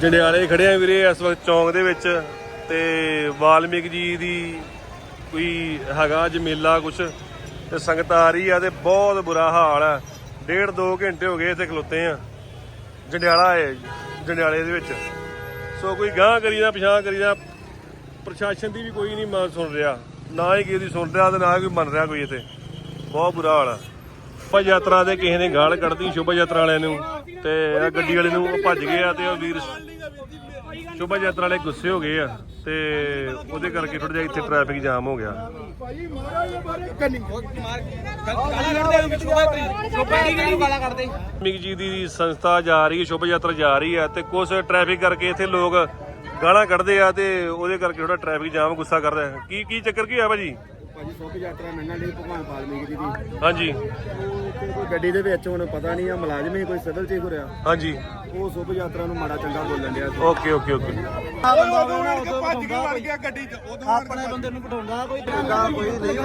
ਜੰਡਿਆਲੇ ਖੜੇ ਆ ਵੀਰੇ, ਇਸ ਵਕਤ ਚੌਂਕ ਦੇ ਵਿੱਚ ਤੇ ਵਾਲਮੀਕ ਜੀ ਦੀ ਕੋਈ ਹੈਗਾ ਅੱਜ ਮੇਲਾ ਕੁਛ, ਤੇ ਸੰਗਤ ਆ ਰਹੀ ਆ ਤੇ ਬਹੁਤ ਬੁਰਾ ਹਾਲ ਆ। ਡੇਢ ਦੋ ਘੰਟੇ ਹੋ ਗਏ ਇੱਥੇ ਖਲੋਤੇ ਆ। ਜੰਡਿਆਲਾ ਹੈ ਜੰਡਿਆਲੇ ਦੇ ਵਿੱਚ। ਸੋ ਕੋਈ ਗਾਂ ਕਰੀ ਨਾ ਪਿਛਾਂ ਕਰੀ ਨਾ, ਪ੍ਰਸ਼ਾਸਨ ਦੀ ਵੀ ਕੋਈ ਨਹੀਂ ਮੰਨ ਸੁਣ ਰਿਹਾ। ਨਾ ਹੀ ਕਿਸੇ ਦੀ ਸੁਣ ਰਿਹਾ ਤੇ ਨਾ ਹੀ ਕੋਈ ਮੰਨ ਰਿਹਾ ਕੋਈ ਇੱਥੇ। ਬਹੁਤ ਬੁਰਾ ਹਾਲ ਆ। ਸ਼ੋਭਾ ਯਾਤਰਾ ਦੇ ਕਿਸੇ ਨੇ ਗਾਲ ਕੱਢਦੀ ਸ਼ੋਭਾ ਯਾਤਰਾ ਵਾਲਿਆਂ ਨੂੰ ਤੇ ਆ ਗੱਡੀ ਵਾਲੇ ਨੂੰ ਉਹ ਭੱਜ ਗਏ ਆ ਤੇ ਉਹ ਵੀਰ ਸ਼ੋਭਾ ਯਾਤਰਾ ਵਾਲੇ ਗੁੱਸੇ ਹੋ ਗਏ ਆ ਤੇ ਉਹਦੇ ਕਰਕੇ ਥੋੜਾ ਜਿਹਾ ਇੱਥੇ ਟ੍ਰੈਫਿਕ ਜਾਮ ਹੋ ਗਿਆ। ਭਾਈ ਮਹਾਰਾਜ ਦੇ ਬਾਰੇ ਕੰਨੀ ਹੋ ਸ਼ੋਭਾ ਸ਼ੋਭਾ ਮਿਕ ਜੀ ਦੀ ਸੰਸਥਾ ਜਾ ਰਹੀ ਹੈ ਸ਼ੋਭਾ ਯਾਤਰਾ ਜਾ ਰਹੀ ਹੈ ਤੇ ਕੁਝ ਟ੍ਰੈਫਿਕ ਕਰਕੇ ਇੱਥੇ ਲੋਕ ਗਾਲਾਂ ਕੱਢਦੇ ਆ ਤੇ ਉਹਦੇ ਕਰਕੇ ਥੋੜਾ ਟ੍ਰੈਫਿਕ ਜਾਮ ਗੁੱਸਾ ਕਰ ਰਿਹਾ ਕੀ ਕੀ ਚੱਕਰ ਕੀ ਆ ਭਾਜੀ? ਭਾਜੀ ਸੁੱਖ ਯਾਤਰਾ ਮੰਨਣ ਲਈ ਭਗਵਾਨ ਵਾਲਮੀਕ ਜੀ ਦੀ। ਹਾਂਜੀ। ਕੋਈ ਗੱਡੀ ਦੇ ਵਿੱਚ ਹੁਣ ਪਤਾ ਨਹੀਂ ਆ ਮੁਲਾਜ਼ਮ ਹੀ ਕੋਈ ਸਿਵਲ ਚੀਜ਼ ਹੋ ਰਿਹਾ ਹਾਂਜੀ। ਉਹ ਸੁੱਖ ਯਾਤਰਾ ਨੂੰ ਮਾੜਾ ਚੰਗਾ ਬੋਲਣ ਡਿਆ ਸੀ। Okay okay okay. ਭੱਜ ਕੇ ਵੜ ਗਿਆ ਗੱਡੀ 'ਚ ਉਦੋਂ ਆਪਣੇ ਬੰਦੇ ਨੂੰ ਘਟਾਉਂਦਾ ਕੋਈ ਕੋਈ ਨਹੀਂ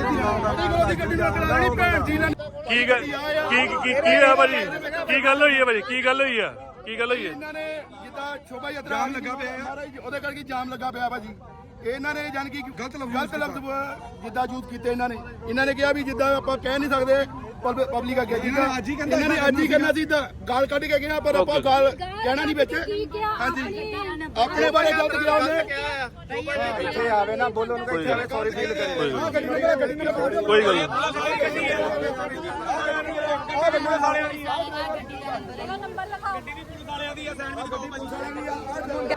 ਗੱਡੀ ਨਾਲ ਕਰਾਣੀ ਭੈਣ ਜੀ ਨਾਲ ਕੀ ਗੱਲ ਕੀ ਕੀ ਕੀ ਆ ਭਾਜੀ? ਕੀ ਗੱਲ ਹੋਈ ਹੈ ਭਾਜੀ? ਕੀ ਗੱਲ ਹੋਈ ਆ ਕੀ ਗੱਲ ਹੋਈ ਹੈ? ਇਹਨਾਂ ਨੇ ਜਿੱਦਾਂ ਸ਼ੋਭਾ ਯਾਤਰਾ ਲੱਗਾ ਪਿਆ ਮਹਾਰਾਜ ਉਹਦੇ ਕਰਕੇ ਜਾਮ ਲੱਗਾ ਪਿਆ ਭਾਜੀ। ਇਹਨਾਂ ਨੇ ਜਾਨ ਕਿ ਗਲਤ ਲਫ਼ਜ਼ ਗਲਤ ਲਫ਼ਜ਼ ਜਿੱਦਾਂ ਯੂਜ਼ ਕੀਤੇ ਇਹਨਾਂ ਨੇ। ਇਹਨਾਂ ਨੇ ਕਿਹਾ ਵੀ ਜਿੱਦਾਂ ਆਪਾਂ ਕਹਿ ਨਹੀਂ ਸਕਦੇ ਪਬਲਿਕ ਅੱਗੇ ਠੀਕ ਆ ਇਹਨਾਂ ਨੇ ਅੱਜ ਹੀ ਕਰਨਾ ਸੀ ਤਾਂ ਗਾਲ ਕੱਢ ਕੇ ਗਿਆ ਪਰ ਆਪਾਂ ਗਾਲ ਕਹਿਣਾ ਨਹੀਂ ਵਿੱਚ। ਹਾਂਜੀ। ਆਪਣੇ ਬਾਰੇ ਗਲਤ ਕਿਹਾ ਉਹਨੇ। ਇੱਥੇ ਆਵੇ ਨਾ ਬੋਲੋ ਉਹਨੂੰ ਕੋਈ ਗੱਲ ਸੌਰੀ ਫੀਲ ਕਰੇ ਕੋਈ ਗੱਲ ਕੋਈ ਨਹੀਂ।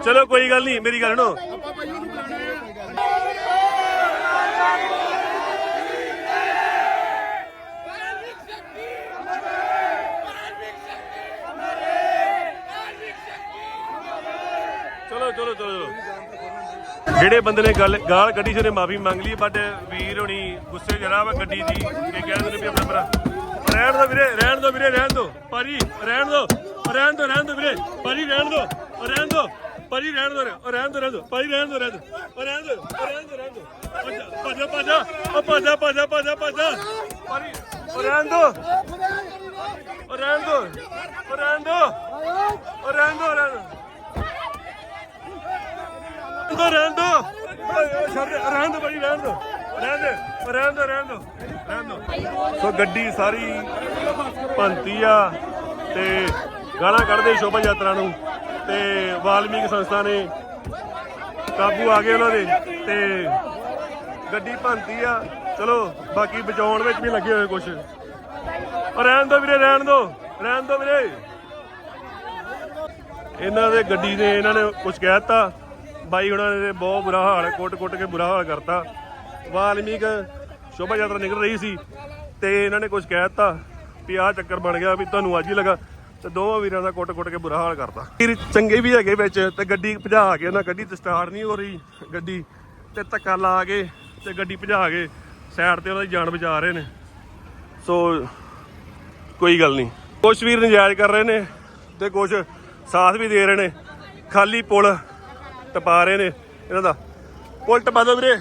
ਚਲੋ ਕੋਈ ਗੱਲ ਨਹੀਂ ਮੇਰੀ ਗੱਲ ਸੁਣੋ। ਚਲੋ ਚਲੋ ਚਲੋ ਜਿਹੜੇ ਬੰਦੇ ਨੇ ਗੱਲ ਗਾਲ ਕੱਢੀ ਸੀ ਉਹਨੇ ਮਾਫੀ ਮੰਗ ਲਈ ਬਟ ਵੀਰ ਹੋਣੀ ਗੁੱਸੇ ਜਰਾ ਵਾ ਗੱਡੀ ਦੀ ਕਿ ਕਹਿੰਦੇ ਨੇ ਵੀ ਆਪਣਾ ਭਰਾ ਰਹਿਣ ਦੋ ਵੀਰੇ ਰਹਿਣ ਦੋ ਵੀਰੇ ਰਹਿਣ ਦੋ ਭਾਜੀ ਰਹਿਣ ਦੋ ਰਹਿਣ ਦੋ ਰਹਿਣ ਦੋ ਵੀਰੇ ਭਾਜੀ ਰਹਿਣ ਦੋ ਰਹਿਣ ਦੋ ਭਾਜੀ ਰਹਿਣ ਦੋ ਰਹਿਣ ਦੋ ਰਹਿਣ ਦੋ ਭਾਜੀ ਰਹਿਣ ਦੋ ਰਹਿਣ ਦੋ ਰਹਿਣ ਦੋ ਰਹਿਣ ਦੋ ਰਹਿਣ ਦੋ ਭੱਜਾ ਭੱਜਾ ਉਹ ਭੱਜਾ ਭੱਜਾ ਭੱਜਾ ਭੱਜਾ ਭਾਜੀ ਰਹਿਣ ਦੋ ਰਹਿਣ ਦੋ ਰਹਿਣ ਦੋ ਰਹਿਣ ਦੋ ਰਹਿਣ ਦੋ ਦੋ ਰਹਿਣ ਦੋ। ਛੱਡ ਦੇ, ਰਹਿਣ ਦੋ ਭਾਈ ਰਹਿਣ ਦੋ। ਰਹਿਣ ਦੇ ਰਹਿਣ ਦੋ ਰਹਿਣ ਦੋ। ਰਹਿਣ ਦੋ। ਸੋ ਗੱਡੀ ਸਾਰੀ ਭੰਤੀ ਆ ਤੇ ਗਾਲਾਂ ਕੱਢਦੇ ਸ਼ੋਭਾ ਯਾਤਰਾ ਨੂੰ ਤੇ ਵਾਲਮੀਕ ਸੰਸਥਾ ਨੇ ਕਾਬੂ ਆ ਗਏ ਉਹਨਾਂ ਦੇ ਤੇ ਗੱਡੀ ਭੰਤੀ ਆ। ਚਲੋ ਬਾਕੀ ਬਚਾਉਣ ਵਿੱਚ ਵੀ ਲੱਗੇ ਹੋਏ ਕੁਛ। ਉਹ ਰਹਿਣ ਦੋ ਵੀਰੇ ਰਹਿਣ ਦੋ ਰਹਿਣ ਦੋ ਵੀਰੇ। ਇਹਨਾਂ ਦੇ ਗੱਡੀ ਨੇ ਇਹਨਾਂ ਨੇ ਕੁਝ ਕਹਿਤਾ ਬਾਈ ਉਹਨਾਂ ਨੇ ਬਹੁਤ ਬੁਰਾ ਹਾਲ, ਕੁੱਟ-ਕੁੱਟ ਕੇ ਬੁਰਾ ਹਾਲ ਕਰਤਾ। ਵਾਲਮੀਕ ਸ਼ੋਭਾ ਯਾਤਰਾ ਨਿਕਲ ਰਹੀ ਸੀ ਤੇ ਇਹਨਾਂ ਨੇ ਕੁਝ ਦਿੱਤਾ ਵੀ ਆਹ ਚੱਕਰ ਬਣ ਗਿਆ ਵੀ ਤੁਹਾਨੂੰ ਅੱਜ ਹੀ ਲੱਗਾ ਤੇ ਦੋਵਾਂ ਵੀਰਾਂ ਦਾ ਕੁੱਟ-ਕੁੱਟ ਕੇ ਬੁਰਾ ਹਾਲ ਕਰਤਾ। ਵੀਰ ਚੰਗੇ ਵੀ ਹੈਗੇ ਵਿੱਚ ਤੇ ਗੱਡੀ ਭਜਾ ਕੇ ਉਹਨਾਂ ਗੱਡੀ ਤੇ ਸਟਾਰਟ ਨਹੀਂ ਹੋ ਰਹੀ ਗੱਡੀ ਤੇ ਧੱਕਾ ਲਾ ਕੇ ਤੇ ਗੱਡੀ ਭਜਾ ਕੇ ਸਾਈਡ ਤੇ ਉਹਨਾਂ ਦੀ ਜਾਨ ਬਚਾ ਰਹੇ ਨੇ। ਸੋ ਕੋਈ ਗੱਲ ਨਹੀਂ। ਕੁਛ ਵੀਰ ਨਜਾਇਜ਼ ਕਰ ਰਹੇ ਨੇ ਤੇ ਕੁਛ ਸਾਥ ਵੀ ਦੇ ਰਹੇ ਨੇ। ਖਾਲੀ ਪੁਲ ਟਪਾ ਰਹੇ ਨੇ ਇਹਨਾਂ ਦਾ। ਪੁਲ ਟਪਾ ਦੋ ਵੀਰੇ।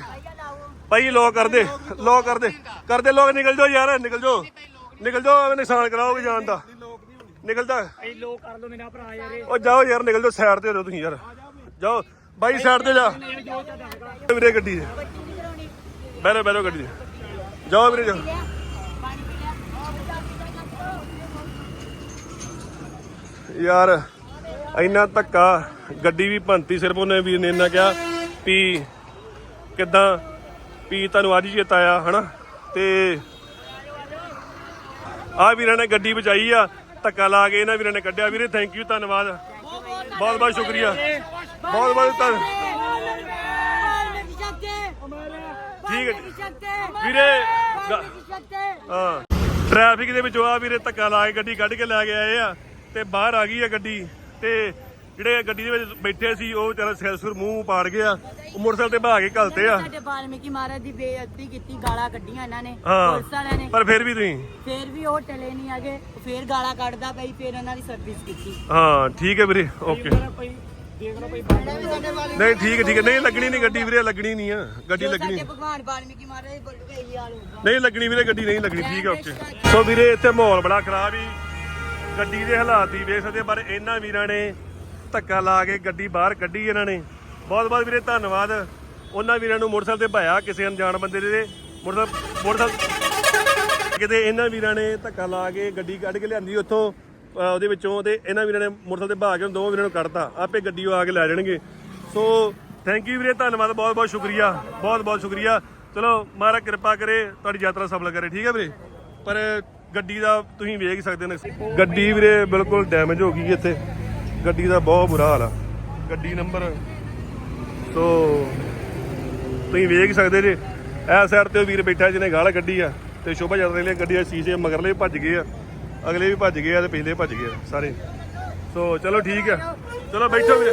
ਭਾਈ ਲੋ ਕਰਦੇ ਲੋ ਕਰਦੇ ਕਰਦੇ ਲੋਕ ਨਿਕਲ ਜਾਓ ਯਾਰ, ਨਿਕਲ ਜਾਓ। ਨਿਕਲ ਜਾਓ, ਐਵੇਂ ਕਰਾਓਗੇ ਜਾਨ ਦਾ। ਨਿਕਲਦਾ। ਇਹ ਲੋਕ ਕਰ ਲੋ ਮੇਰਾ ਭਰਾ ਯਾਰ ਉਹ ਜਾਓ ਯਾਰ, ਨਿਕਲ ਜਾਓ ਸਾਈਡ ਤੇ ਹੋ ਜਾਓ ਤੁਸੀਂ ਯਾਰ। ਜਾਓ। ਬਾਈ ਸਾਈਡ ਤੇ ਜਾ। ਵੀਰੇ, ਗੱਡੀ ਦੇ। ਬੈਠੋ ਬੈਠੋ ਗੱਡੀ ਦੇ। ਜਾਓ ਵੀਰੇ, ਜਾਓ। ਯਾਰ ਇੰਨਾ ਧੱਕਾ, ਗੱਡੀ ਵੀ ਭੰਤੀ ਸਿਰਫ ਉਹਨੇ ਵੀਰ ਨੇ ਇੰਨਾ ਕਿਹਾ ਵੀ ਕਿਦਾਂ ਵੀ ਤੁਹਾਨੂੰ ਅੱਜ ਹੀ ਚੇਤਾ ਆਇਆ, ਹਨਾ? ਤੇ ਆ ਵੀਰਾਂ ਨੇ ਗੱਡੀ ਬਚਾਈ ਆ, ਧੱਕਾ ਲਾ ਕੇ ਇਹਨਾਂ ਵੀਰਾਂ ਨੇ ਕੱਢਿਆ। ਵੀਰੇ ਥੈਂਕ ਯੂ ਧੰਨਵਾਦ। ਬਹੁਤ ਬਹੁਤ ਸ਼ੁਕਰੀਆ। ਬਹੁਤ ਬਹੁਤ ਧੰਨ ਠੀਕ ਹੈ। ਵੀਰੇ ਹਾਂ। ਟ੍ਰੈਫਿਕ ਦੇ ਵਿੱਚੋਂ ਆ ਵੀਰੇ ਧੱਕਾ ਲਾ ਕੇ ਗੱਡੀ ਕੱਢ ਕੇ ਲੈ ਕੇ ਆਏ ਆ ਤੇ ਬਾਹਰ ਆ ਗਈ ਆ ਗੱਡੀ। ਤੇ ਜਿਹੜੇ ਗੱਡੀ ਦੇ ਵਿੱਚ ਬੈਠੇ ਸੀ ਉਹ ਵਿਚਾਰਾ ਸਿਰ ਸੁਰ ਮੂੰਹ ਪਾੜ ਗਿਆ। ਉਹ ਮੋਟਰਸਾਈਕਲ ਤੇ ਬਹਾ ਕੇ ਘਲਤੇ ਆ। ਸਾਡੇ ਵਾਲਮੀਕੀ ਮਹਾਰਾਜ ਦੀ ਬੇਇੱਜ਼ਤੀ ਕੀਤੀ ਗਾਲਾਂ ਕੱਢੀਆਂ ਇਹਨਾਂ ਨੇ ਹਾਂ ਪੁਲਿਸ ਵਾਲਿਆਂ ਨੇ। ਪਰ ਫਿਰ ਵੀ ਤੁਸੀਂ? ਫੇਰ ਵੀ ਉਹ ਟਲੇ ਨਹੀਂ ਆਗੇ ਫੇਰ ਗਾਲਾਂ ਕੱਢਦਾ ਪਈ ਫੇਰ ਉਹਨਾਂ ਦੀ ਸਰਵਿਸ ਕੀਤੀ। ਹਾਂ ਠੀਕ ਹੈ ਵੀਰੇ ਓਕੇ ਨਹੀਂ ਠੀਕ ਹੈ ਠੀਕ ਹੈ। ਨਹੀਂ ਲੱਗਣੀ ਨਹੀਂ ਗੱਡੀ ਵੀਰੇ ਲੱਗਣੀ ਨਹੀਂ ਆ। ਗੱਡੀ ਜੋ ਲੱਗਣੀ ਸਾਡੇ ਭਗਵਾਨ ਵਾਲਮੀਕੀ ਮਹਾਰਾਜ ਦੇ ਬੋਲ ਕੇ ਇਹੀ ਹਾਲ ਹੋਊਗਾ। ਨਹੀਂ ਲੱਗਣੀ ਵੀਰੇ ਗੱਡੀ ਨਹੀਂ ਲੱਗਣੀ ਠੀਕ ਹੈ ਓਕੇ ਸੋ ਵੀਰੇ ਇੱਥੇ ਮਾਹੌਲ ਬੜਾ ਖਰਾਬ ਹੀ ਗੱਡੀ ਦੇ ਹਾਲਾਤ ਹੀ ਵੇਖ ਸਕਦੇ ਪਰ ਇਹਨਾਂ ਵੀਰਾਂ ਨੇ ਧੱਕਾ ਲਾ ਕੇ ਗੱਡੀ ਬਾਹਰ ਕੱਢੀ ਇਹਨਾਂ ਨੇ। ਬਹੁਤ ਬਹੁਤ ਵੀਰੇ ਧੰਨਵਾਦ। ਉਹਨਾਂ ਵੀਰਾਂ ਨੂੰ ਮੋਟਰਸਾਈਕਲ ਤੇ ਭਾਇਆ ਕਿਸੇ ਅਣਜਾਣ ਬੰਦੇ ਦੇ। ਮੋਟਰਸਾਈਕਲ ਮੋਟਰਸਾਈਕਲ ਕਿਤੇ ਇਹਨਾਂ ਵੀਰਾਂ ਨੇ ਧੱਕਾ ਲਾ ਕੇ ਗੱਡੀ ਕੱਢ ਕੇ ਲਿਆਂਦੀ ਉੱਥੋਂ ਉਹਦੇ ਵਿੱਚੋਂ ਤੇ ਇਹਨਾਂ ਵੀਰਾਂ ਨੇ ਮੋਟਰਸਾਈਕਲ ਤੇ ਭਾ ਕੇ ਦੋਵਾਂ ਵੀਰਾਂ ਨੂੰ ਕੱਢਤਾ। ਆਪੇ ਗੱਡੀ ਉਹ ਆ ਕੇ ਲੈ ਜਾਣਗੇ। ਸੋ ਥੈਂਕ ਯੂ ਵੀਰੇ, ਧੰਨਵਾਦ, ਬਹੁਤ ਬਹੁਤ ਸ਼ੁਕਰੀਆ। ਬਹੁਤ ਬਹੁਤ ਸ਼ੁਕਰੀਆ। ਚਲੋ, ਮਹਾਰਾਜ ਕਿਰਪਾ ਕਰੇ, ਤੁਹਾਡੀ ਯਾਤਰਾ ਸਫਲ ਕਰੇ, ਠੀਕ ਹੈ ਵੀਰੇ? ਪਰ ਗੱਡੀ ਦਾ ਤੁਸੀਂ ਵੇਖ ਸਕਦੇ ਨੇ ਗੱਡੀ ਵੀਰੇ ਬਿਲਕੁਲ ਡੈਮੇਜ ਹੋ ਗਈ ਇੱਥੇ। ਗੱਡੀ ਦਾ ਬਹੁਤ ਬੁਰਾ ਹਾਲ ਆ। ਗੱਡੀ ਨੰਬਰ ਸੋ ਤੁਸੀਂ ਵੇਖ ਸਕਦੇ ਜੇ। ਇਹ ਸਾਈਡ ਤੇ ਵੀਰ ਬੈਠਾ ਜਿਹਨੇ ਗਾਲ ਕੱਢੀ ਆ ਤੇ ਸ਼ੋਭਾ ਯਾਤਰਾ ਲਈ ਗੱਡੀ ਦੇ ਸ਼ੀਸ਼ੇ ਮਗਰਲੇ ਭੱਜ ਗਏ ਆ। ਅਗਲੇ ਵੀ ਭੱਜ ਗਏ ਆ ਤੇ ਪਿਛਲੇ ਭੱਜ ਗਏ ਆ ਸਾਰੇ। ਸੋ ਚਲੋ ਠੀਕ ਆ। ਚਲੋ ਬੈਠੋ ਵੀਰੇ।